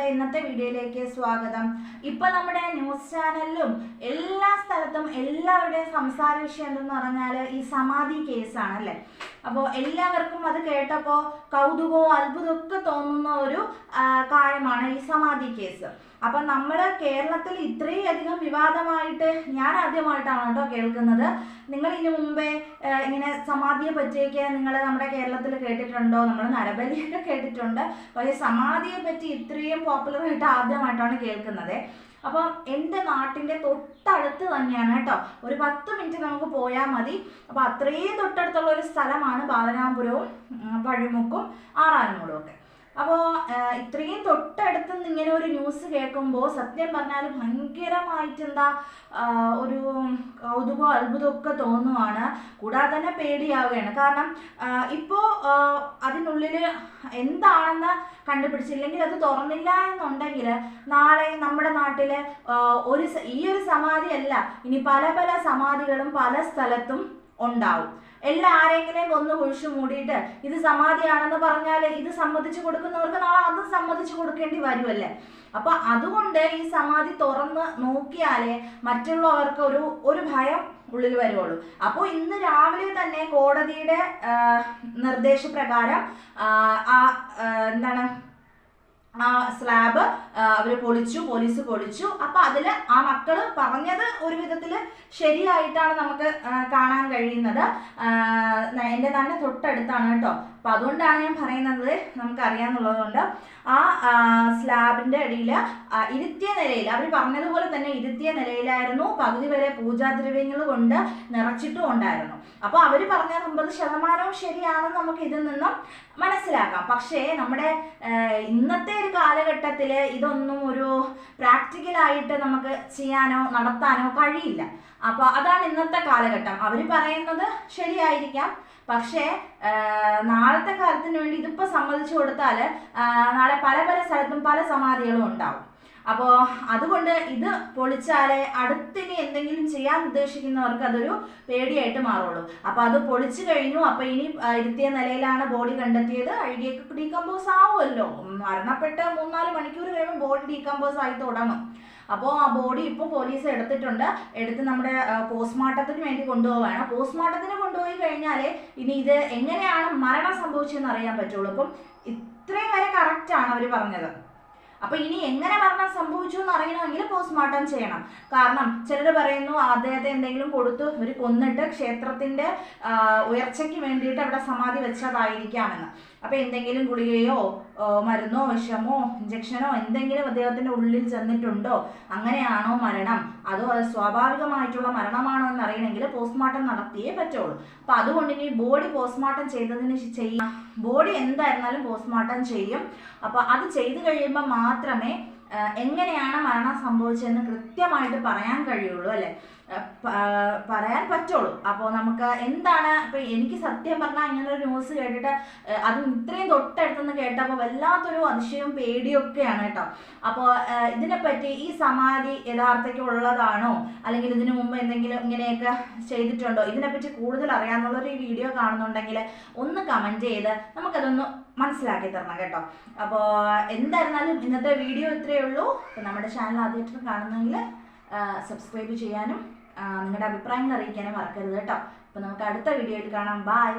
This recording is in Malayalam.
നമ്മുടെ ഇന്നത്തെ വീഡിയോയിലേക്ക് സ്വാഗതം. ഇപ്പൊ നമ്മുടെ ന്യൂസ് ചാനലിലും എല്ലാ സ്ഥലത്തും എല്ലാവരുടെയും സംസാര വിഷയം എന്തെന്ന് പറഞ്ഞാൽ ഈ സമാധി കേസാണ് അല്ലേ അപ്പോൾ എല്ലാവർക്കും അത് കേട്ടപ്പോൾ കൗതുകവും അത്ഭുതവും ഒക്കെ തോന്നുന്ന ഒരു കാര്യമാണ് ഈ സമാധി കേസ് അപ്പം നമ്മൾ കേരളത്തിൽ ഇത്രയും അധികം വിവാദമായിട്ട് ഞാൻ ആദ്യമായിട്ടാണ് കേട്ടോ കേൾക്കുന്നത്. നിങ്ങൾ ഇതിനു മുമ്പേ ഇങ്ങനെ സമാധിയെ പറ്റിയൊക്കെ നിങ്ങൾ നമ്മുടെ കേരളത്തിൽ കേട്ടിട്ടുണ്ടോ? നമ്മൾ നരബലിയൊക്കെ കേട്ടിട്ടുണ്ട്. പക്ഷേ സമാധിയെ പറ്റി ഇത്രയും പോപ്പുലറായിട്ട് ആദ്യമായിട്ടാണ് കേൾക്കുന്നത്. അപ്പം എന്റെ നാട്ടിന്റെ തൊട്ടടുത്ത് തന്നെയാണ് കേട്ടോ. ഒരു പത്ത് മിനിറ്റ് നമുക്ക് പോയാൽ മതി. അപ്പോൾ അത്രയും തൊട്ടടുത്തുള്ള ഒരു സ്ഥലമാണ് ബാലരാമപുരവും പഴിമുക്കും ആറാനുമൂടും ഒക്കെ. അപ്പോൾ ഇത്രയും തൊട്ടടുത്ത് നിന്ന് ഇങ്ങനെ ഒരു ന്യൂസ് കേൾക്കുമ്പോൾ സത്യം പറഞ്ഞാൽ ഭയങ്കരമായിട്ട് എന്താ ഒരു കൗതുകവും അത്ഭുതമൊക്കെ തോന്നുവാണ്. കൂടാതെ തന്നെ പേടിയാവുകയാണ്. കാരണം ഇപ്പോൾ അതിനുള്ളിൽ എന്താണെന്ന് കണ്ടുപിടിച്ചില്ലെങ്കിൽ അത് തുറന്നില്ല എന്നുണ്ടെങ്കിൽ നാളെ നമ്മുടെ നാട്ടിൽ ഒരു ഈ ഒരു സമാധി അല്ല ഇനി പല പല സമാധികളും പല സ്ഥലത്തും ഉണ്ടാവും. എല്ലാ ആരെങ്കിലും ഒന്ന് കുഴിച്ചു മൂടിയിട്ട് ഇത് സമാധിയാണെന്ന് പറഞ്ഞാൽ ഇത് സമ്മതിച്ചു കൊടുക്കുന്നവർക്ക് നാളെ അത് സമ്മതിച്ചു കൊടുക്കേണ്ടി വരുമല്ലേ അപ്പൊ അതുകൊണ്ട് ഈ സമാധി തുറന്ന് നോക്കിയാലേ മറ്റുള്ളവർക്ക് ഒരു ഒരു ഭയം ഉള്ളിൽ വരുവുള്ളൂ. അപ്പോൾ ഇന്ന് രാവിലെ തന്നെ കോടതിയുടെ നിർദ്ദേശപ്രകാരം എന്താണ്? ആ സ്ലാബ് അവർ പൊളിച്ചു പോലീസ് പൊളിച്ചു. അപ്പൊ അതിൽ ആ മക്കൾ പറഞ്ഞത് ഒരു വിധത്തിൽ ശരിയായിട്ടാണ് നമുക്ക് കാണാൻ കഴിയുന്നത്. എന്റെ തന്നെ തൊട്ടടുത്താണ് കേട്ടോ. അപ്പൊ അതുകൊണ്ടാണ് ഞാൻ പറയുന്നത് നമുക്ക് അറിയാന്നുള്ളത് ആ സ്ലാബിന്റെ അടിയിൽ ഇരുത്തിയ നിലയിൽ അവർ പറഞ്ഞതുപോലെ തന്നെ ഇരുത്തിയ നിലയിലായിരുന്നു പകുതി വരെ പൂജാദ്രവ്യങ്ങൾ കൊണ്ട് നിറച്ചിട്ടും ഉണ്ടായിരുന്നു. അപ്പൊ അവർ പറഞ്ഞ അമ്പത് ശതമാനവും ശരിയാണെന്ന് നമുക്ക് ഇതിൽ നിന്നും മനസ്സിലാക്കാം. പക്ഷേ നമ്മുടെ ഇന്നത്തെ ഒരു കാലഘട്ടത്തിൽ ഇതൊന്നും ഒരു പ്രാക്ടിക്കലായിട്ട് നമുക്ക് ചെയ്യാനോ നടത്താനോ കഴിയില്ല. അപ്പോൾ അതാണ് ഇന്നത്തെ കാലഘട്ടം. അവർ പറയുന്നത് ശരിയായിരിക്കാം. പക്ഷേ നാളത്തെ കാലത്തിന് വേണ്ടി ഇതിപ്പോൾ സമ്മതിച്ചു കൊടുത്താൽ നാളെ പല പല സ്ഥലത്തും പല സമാധികളും ഉണ്ടാവും. അപ്പോൾ അതുകൊണ്ട് ഇത് പൊളിച്ചാലേ അടുത്തിനി എന്തെങ്കിലും ചെയ്യാൻ ഉദ്ദേശിക്കുന്നവർക്ക് അതൊരു പേടിയായിട്ട് മാറുള്ളൂ. അപ്പോൾ അത് പൊളിച്ചു കഴിഞ്ഞു. അപ്പോൾ ഇനി ഇരുത്തിയ നിലയിലാണ് ബോഡി കണ്ടെത്തിയത്. അഴുകിയൊക്കെ ഡീകമ്പോസ് ആവുമല്ലോ. മരണപ്പെട്ട് മൂന്നാൽ മണിക്കൂർ കഴിയുമ്പോൾ ബോഡി ഡീകമ്പോസ് ആയി തുടങ്ങും. അപ്പോൾ ആ ബോഡി ഇപ്പോൾ പോലീസ് എടുത്തിട്ടുണ്ട്. എടുത്ത് നമ്മുടെ പോസ്റ്റ്മോർട്ടത്തിന് വേണ്ടി കൊണ്ടുപോവാണ്. പോസ്റ്റ്മോർട്ടത്തിന് കൊണ്ടുപോയി കഴിഞ്ഞാൽ ഇനി ഇത് എങ്ങനെയാണ് മരണം സംഭവിച്ചതെന്ന് അറിയാൻ പറ്റുള്ളൂ. അപ്പം ഇത്രയും വരെ കറക്റ്റാണ് അവർ പറഞ്ഞത്. അപ്പൊ ഇനി എങ്ങനെ മരണം സംഭവിച്ചു എന്ന് അറിയണമെങ്കിൽ പോസ്റ്റ്മോർട്ടം ചെയ്യണം. കാരണം ചിലർ പറയുന്നു അദ്ദേഹത്തെ എന്തെങ്കിലും കൊടുത്തു ഒരു കൊന്നിട്ട് ക്ഷേത്രത്തിന്റെ ഉയർച്ചയ്ക്ക് വേണ്ടിയിട്ട് അവിടെ സമാധി വെച്ചതായിരിക്കാമെന്ന്. അപ്പൊ എന്തെങ്കിലും ഗുളികയോ മരുന്നോ വിഷമോ ഇഞ്ചക്ഷനോ എന്തെങ്കിലും അദ്ദേഹത്തിന്റെ ഉള്ളിൽ ചെന്നിട്ടുണ്ടോ? അങ്ങനെയാണോ മരണം? അതോ അത് സ്വാഭാവികമായിട്ടുള്ള മരണമാണോ എന്ന് അറിയണമെങ്കിൽ പോസ്റ്റ്മോർട്ടം നടത്തിയേ പറ്റുള്ളൂ. അപ്പൊ അതുകൊണ്ട് ഇനി ബോഡി പോസ്റ്റ്മോർട്ടം ചെയ്തതിന് ചെയ്യ ബോഡി എന്തായിരുന്നാലും പോസ്റ്റ്മോർട്ടം ചെയ്യും. അപ്പൊ അത് ചെയ്തു കഴിയുമ്പോൾ മാത്രമേ എങ്ങനെയാണ് മരണം സംഭവിച്ചതെന്ന് കൃത്യമായിട്ട് പറയാൻ കഴിയുള്ളൂ അല്ലേ? പറയാൻ പറ്റുള്ളൂ. അപ്പോൾ നമുക്ക് എന്താണ് ഇപ്പൊ എനിക്ക് സത്യം പറഞ്ഞാൽ ഇങ്ങനെ ഒരു ന്യൂസ് കേട്ടിട്ട് അത് ഇത്രയും തൊട്ടടുത്തുനിന്ന് കേട്ടപ്പോൾ വല്ലാത്തൊരു അതിശയവും പേടിയൊക്കെയാണ് കേട്ടോ. അപ്പോൾ ഇതിനെപ്പറ്റി ഈ സമാധി യഥാർത്ഥയ്ക്ക് ഉള്ളതാണോ അല്ലെങ്കിൽ ഇതിനു മുമ്പ് എന്തെങ്കിലും ഇങ്ങനെയൊക്കെ ചെയ്തിട്ടുണ്ടോ? ഇതിനെപ്പറ്റി കൂടുതൽ അറിയാമെന്നുള്ളൊരു വീഡിയോ കാണുന്നുണ്ടെങ്കിൽ ഒന്ന് കമന്റ് ചെയ്ത് നമുക്കതൊന്ന് മനസ്സിലാക്കി തരണം കേട്ടോ. അപ്പോൾ എന്തായിരുന്നാലും ഇന്നത്തെ വീഡിയോ ഇത്രയേ ഉള്ളൂ അപ്പോൾ നമ്മുടെ ചാനൽ ആദ്യമായിട്ട് കാണുന്നെങ്കിൽ സബ്സ്ക്രൈബ് ചെയ്യാനും നിങ്ങളുടെ അഭിപ്രായങ്ങൾ അറിയിക്കാനും മറക്കരുത് കേട്ടോ. അപ്പോൾ നമുക്ക് അടുത്ത വീഡിയോയിൽ കാണാം. ബൈ